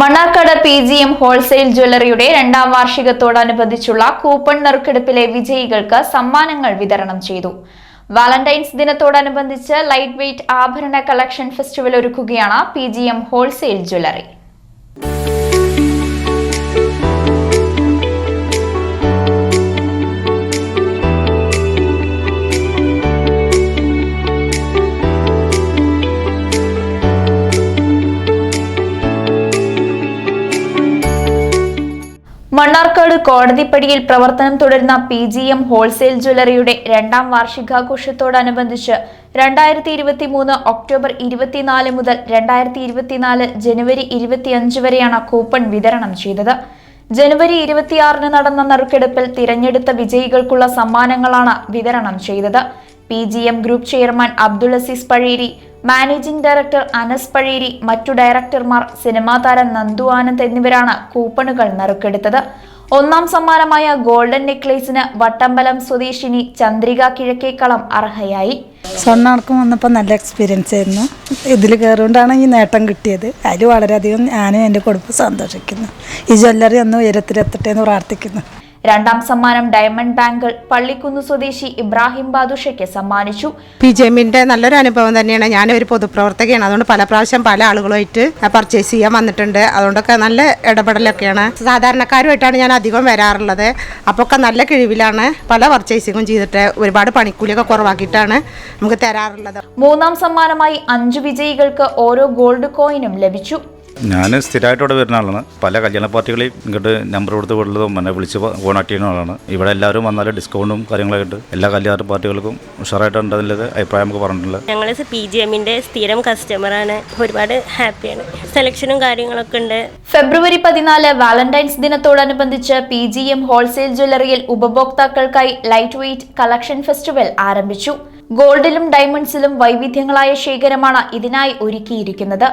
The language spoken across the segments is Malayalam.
Mannarkkad P G M wholesale ജ്വല്ലറിയുടെ രണ്ടാം വാർഷികത്തോടനുബന്ധിച്ചുള്ള കൂപ്പൺ നറുക്കെടുപ്പിലെ വിജയികൾക്ക് സമ്മാനങ്ങൾ വിതരണം ചെയ്തു. വാലന്റൈൻസ് ദിനത്തോടനുബന്ധിച്ച് ലൈറ്റ് വെയ്റ്റ് ആഭരണ കളക്ഷൻ ഫെസ്റ്റിവൽ ഒരുക്കുകയാണ് P G M wholesale jewellery. Mannarkkad കോടതിപ്പടിയിൽ പ്രവർത്തനം തുടരുന്ന പി ജി എം ഹോൾസെയിൽ ജ്വല്ലറിയുടെ രണ്ടാം വാർഷികാഘോഷത്തോടനുബന്ധിച്ച് രണ്ടായിരത്തി ഇരുപത്തി മൂന്ന് ഒക്ടോബർ ഇരുപത്തിനാല് മുതൽ രണ്ടായിരത്തി ഇരുപത്തിനാല് ജനുവരി ഇരുപത്തിയഞ്ച് വരെയാണ് കൂപ്പൺ വിതരണം ചെയ്തത്. ജനുവരി ഇരുപത്തിയാറിന് നടന്ന നറുക്കെടുപ്പിൽ തിരഞ്ഞെടുത്ത വിജയികൾക്കുള്ള സമ്മാനങ്ങളാണ് വിതരണം ചെയ്തത്. P G M group chairman Abdul Azeez Pazheri managing director Anas Pazheri മറ്റു ഡയറക്ടർമാർ സിനിമാ താരം നന്ദു ആനന്ദ് എന്നിവരാണ് കൂപ്പണുകൾ നറുക്കെടുത്തത്. ഒന്നാം സമ്മാനമായ ഗോൾഡൻ നെക്ലേസിന് വട്ടമ്പലം സ്വദേശിനി ചന്ദ്രിക കിഴക്കേക്കളം അർഹയായി. സ്വർണാർക്കും വന്നപ്പോൾ നല്ല എക്സ്പീരിയൻസ് ആയിരുന്നു. ഇതിൽ കയറുകൊണ്ടാണ് ഈ നേട്ടം കിട്ടിയത്. അതിൽ വളരെയധികം ഞാനും എന്റെ കുടുംബം സന്തോഷിക്കുന്നു. ഈ ജ്വല്ലറി ഒന്ന് ഉയരത്തിലെത്തട്ടെ എന്ന് പ്രാർത്ഥിക്കുന്നു. രണ്ടാം സമ്മാനം ഡയമണ്ട് ബാങ്കിൾ പള്ളിക്കുന്ന് സ്വദേശി ഇബ്രാഹിം ബാദുഷയ്ക്ക് സമ്മാനിച്ചു. പി ജെമിന്റെ നല്ലൊരു അനുഭവം തന്നെയാണ്. ഞാനൊരു പൊതുപ്രവർത്തകയാണ്. അതുകൊണ്ട് പല പ്രാവശ്യം പല ആളുകളുമായിട്ട് പർച്ചേസ് ചെയ്യാൻ വന്നിട്ടുണ്ട്. അതുകൊണ്ടൊക്കെ നല്ല ഇടപെടലൊക്കെയാണ്. സാധാരണക്കാരുമായിട്ടാണ് ഞാൻ അധികം വരാറുള്ളത്. അപ്പോൾ ഒക്കെ നല്ല കിഴിവിലാണ് പല പർച്ചേസിങ്ങും ചെയ്തിട്ട് ഒരുപാട് പണിക്കൂലിയൊക്കെ കുറവാക്കിയിട്ടാണ് നമുക്ക് തരാറുള്ളത്. മൂന്നാം സമ്മാനമായി അഞ്ചു വിജയികൾക്ക് ഓരോ ഗോൾഡ് കോയിനും ലഭിച്ചു. ഞാൻ സ്ഥിരമായിട്ട് ഇവിടെ വരുന്ന ആളാണ്. പല കല്യാണ പാർട്ടികളെയും ഇങ്ങോട്ട് നമ്പർ കൊടുത്ത് വിടുന്നതും എന്നെ വിളിച്ച് കോൺടാക്ട് ചെയ്യുന്ന ആളാണ്. ഇവിടെ എല്ലാവരും വന്നാൽ ഡിസ്കൗണ്ടും കാര്യങ്ങളൊക്കെ ഉണ്ട് എല്ലാ കല്യാണ പാർട്ടികൾക്കും ഉഷാറായിട്ടുണ്ട് അതിന്റെ അഭിപ്രായം നമുക്ക് പറഞ്ഞിട്ടുള്ളത് ഞങ്ങൾ പി ജി എമ്മിന്റെ സ്ഥിരം കസ്റ്റമറാണ് ഒരുപാട് ഹാപ്പിയാണ് സെലക്ഷനും കാര്യങ്ങളൊക്കെ ഉണ്ട്. ഫെബ്രുവരി പതിനാല് വാലന്റൈൻസ് ദിനത്തോടനുബന്ധിച്ച് പി ജി എം ഹോൾസെയിൽ ജ്വല്ലറിയിൽ ഉപഭോക്താക്കൾക്കായി ലൈറ്റ് വെയ്റ്റ് കളക്ഷൻ ഫെസ്റ്റിവൽ ആരംഭിച്ചു ഗോൾഡിലും ഡയമണ്ട്സിലും വൈവിധ്യങ്ങളായ ശേഖരമാണ് ഇതിനായി ഒരുക്കിയിരിക്കുന്നത്.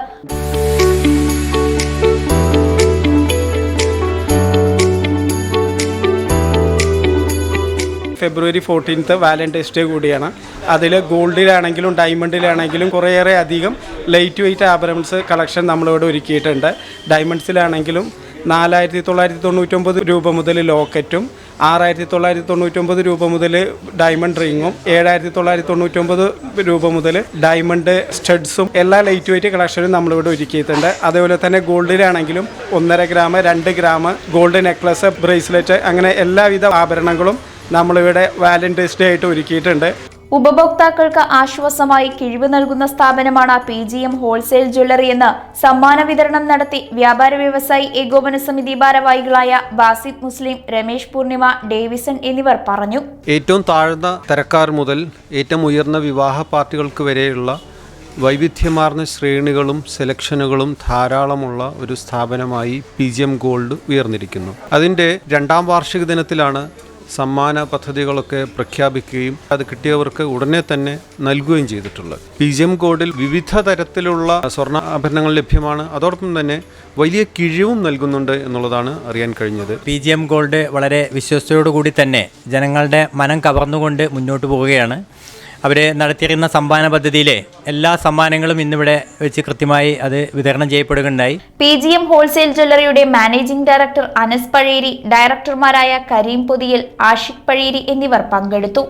ഫെബ്രുവരി ഫോർട്ടീൻത്ത് വാലന്റൈൻസ് ഡേ കൂടിയാണ്. അതിൽ ഗോൾഡിലാണെങ്കിലും ഡയമണ്ടിലാണെങ്കിലും കുറേയേറെ അധികം ലൈറ്റ് വെയ്റ്റ് ആഭരണൻസ് കളക്ഷൻ നമ്മളിവിടെ ഒരുക്കിയിട്ടുണ്ട്. ഡയമണ്ട്സിലാണെങ്കിലും നാലായിരത്തി തൊള്ളായിരത്തി തൊണ്ണൂറ്റൊമ്പത് രൂപ മുതൽ ലോക്കറ്റും ആറായിരത്തി തൊള്ളായിരത്തി തൊണ്ണൂറ്റൊമ്പത് രൂപ മുതൽ ഡയമണ്ട് റിങ്ങും ഏഴായിരത്തി തൊള്ളായിരത്തി തൊണ്ണൂറ്റൊമ്പത് രൂപ മുതൽ ഡയമണ്ട് സ്റ്റഡ്സും എല്ലാ ലൈറ്റ് വെയ്റ്റ് കളക്ഷനും നമ്മളിവിടെ ഒരുക്കിയിട്ടുണ്ട്. അതേപോലെ തന്നെ ഗോൾഡിലാണെങ്കിലും ഒന്നര ഗ്രാം രണ്ട് ഗ്രാം ഗോൾഡ് നെക്ലസ് ബ്രേസ്ലെറ്റ് അങ്ങനെ എല്ലാവിധ ആഭരണങ്ങളും നമ്മളിവിടെ വാലന്റൈൻസ് ഡേ ആയിട്ട് ഒരുക്കിയിട്ടുണ്ട്. ഉപഭോക്താക്കൾക്ക് ആശ്വാസമായി കിഴിവ് നൽകുന്ന സ്ഥാപനമാണ് P G M wholesale jewellery എന്ന് സമ്മാന വിതരണം നടത്തി വ്യാപാര വ്യവസായി ഏകോപന സമിതി ഭാരവാഹികളായ ബാസിദ് മുസ്ലിം രമേശ് പൂർണിമ ഡേവിസൺ എന്നിവർ പറഞ്ഞു. ഏറ്റവും താഴ്ന്ന തരക്കാർ മുതൽ ഏറ്റവും ഉയർന്ന വിവാഹ പാർട്ടികൾക്ക് വരെയുള്ള വൈവിധ്യമാർന്ന ശ്രേണികളും സെലക്ഷനുകളും ധാരാളമുള്ള ഒരു സ്ഥാപനമായി പി ജി എം ഗോൾഡ് ഉയർന്നിരിക്കുന്നു. അതിന്റെ രണ്ടാം വാർഷിക ദിനത്തിലാണ് സമ്മാന പദ്ധതികളൊക്കെ പ്രഖ്യാപിക്കുകയും അത് കിട്ടിയവർക്ക് ഉടനെ തന്നെ നൽകുകയും ചെയ്തിട്ടുള്ളത്. പി ജി എം കോഡിൽ വിവിധ തരത്തിലുള്ള സ്വർണ ആഭരണങ്ങൾ ലഭ്യമാണ്. അതോടൊപ്പം തന്നെ വലിയ കിഴിവും നൽകുന്നുണ്ട് എന്നുള്ളതാണ് അറിയാൻ കഴിഞ്ഞത്. പി ജി എം ഗോൾഡ് വളരെ വിശ്വസ്തയോടുകൂടി തന്നെ ജനങ്ങളുടെ മനം കവർന്നുകൊണ്ട് മുന്നോട്ട് പോവുകയാണ്. അവർ നടത്തിയിരുന്ന സമ്മാന പദ്ധതിയിലെ എല്ലാ സമ്മാനങ്ങളും ഇന്നിവിടെ വെച്ച് കൃത്യമായി അത് വിതരണം ചെയ്യപ്പെടുകയുണ്ടായി. പി ജി എം ഹോൾസെയിൽ ജ്വല്ലറിയുടെ മാനേജിംഗ് ഡയറക്ടർ അനസ് പഴേരി ഡയറക്ടർമാരായ കരീം പൊതിയൽ ആഷിഖ് പഴേരി എന്നിവർ പങ്കെടുത്തു.